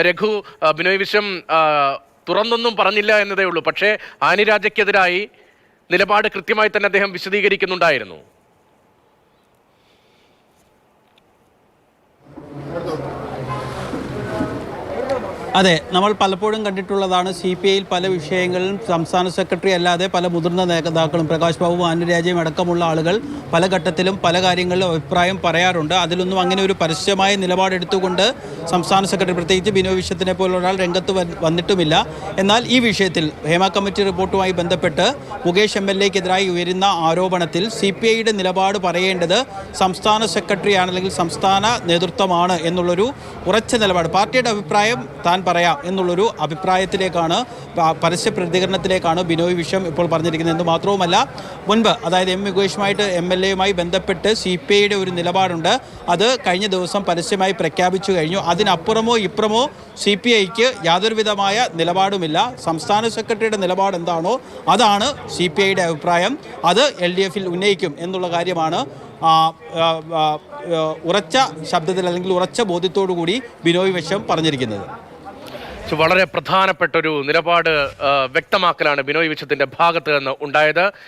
രഘു ബിനോയ് വിശ്വം തുറന്നൊന്നും പറഞ്ഞില്ല എന്നതേ ഉള്ളൂ. പക്ഷേ ആനിരാജയ്ക്കെതിരായി നിലപാട് കൃത്യമായി തന്നെ അദ്ദേഹം വിശദീകരിക്കുന്നുണ്ടായിരുന്നു. അതെ നമ്മൾ പലപ്പോഴും കണ്ടിട്ടുള്ളതാണ് സി പി ഐയിൽ പല വിഷയങ്ങളിലും സംസ്ഥാന സെക്രട്ടറി അല്ലാതെ പല മുതിർന്ന നേതാക്കളും പ്രകാശ് ബാബു മാനുരാജയും അടക്കമുള്ള ആളുകൾ പല ഘട്ടത്തിലും പല കാര്യങ്ങളിലും അഭിപ്രായം പറയാറുണ്ട്. അതിലൊന്നും അങ്ങനെ ഒരു പരസ്യമായ നിലപാടെടുത്തുകൊണ്ട് സംസ്ഥാന സെക്രട്ടറി പ്രത്യേകിച്ച് ബിനോ വിശ്വത്തിനെ പോലുള്ള ഒരാൾ രംഗത്ത് വന്നിട്ടുമില്ല. എന്നാൽ ഈ വിഷയത്തിൽ ഹേമ കമ്മിറ്റി റിപ്പോർട്ടുമായി ബന്ധപ്പെട്ട് മുകേഷ് എം എൽ എക്കെതിരായി ഉയരുന്ന ആരോപണത്തിൽ സി പി ഐയുടെ നിലപാട് പറയേണ്ടത് സംസ്ഥാന സെക്രട്ടറിയാണ് അല്ലെങ്കിൽ സംസ്ഥാന നേതൃത്വമാണ് എന്നുള്ളൊരു ഉറച്ച നിലപാട്. പാർട്ടിയുടെ അഭിപ്രായം താൻ പറയാം എന്നുള്ളൊരു അഭിപ്രായത്തിലേക്കാണ് പരസ്യ പ്രതികരണത്തിലേക്കാണ് ബിനോയ് വിശ്വം ഇപ്പോൾ പറഞ്ഞിരിക്കുന്നത്. എന്ന് മാത്രവുമല്ല മുൻപ് അതായത് എം മുകേഷുമായിട്ട് എം എൽ എയുമായി ബന്ധപ്പെട്ട് സി പി ഐയുടെ ഒരു നിലപാടുണ്ട്. അത് കഴിഞ്ഞ ദിവസം പരസ്യമായി പ്രഖ്യാപിച്ചു കഴിഞ്ഞു. അതിനപ്പുറമോ ഇപ്പുറമോ സി പി ഐക്ക് യാതൊരുവിധമായ നിലപാടുമില്ല. സംസ്ഥാന സെക്രട്ടറിയുടെ നിലപാട് എന്താണോ അതാണ് സി പി ഐയുടെ അഭിപ്രായം. അത് എൽ ഡി എഫിൽ ഉന്നയിക്കും എന്നുള്ള കാര്യമാണ് ഉറച്ച ശബ്ദത്തിൽ അല്ലെങ്കിൽ ഉറച്ച ബോധ്യത്തോടു കൂടി ബിനോയ് വിശ്വം പറഞ്ഞിരിക്കുന്നത്. വളരെ പ്രധാനപ്പെട്ട ഒരു നിലപാട് വ്യക്തമാക്കലാണ് ബിനോയ് വിശ്വത്തിന്റെ ഭാഗത്ത് നിന്ന് ഉണ്ടായത്.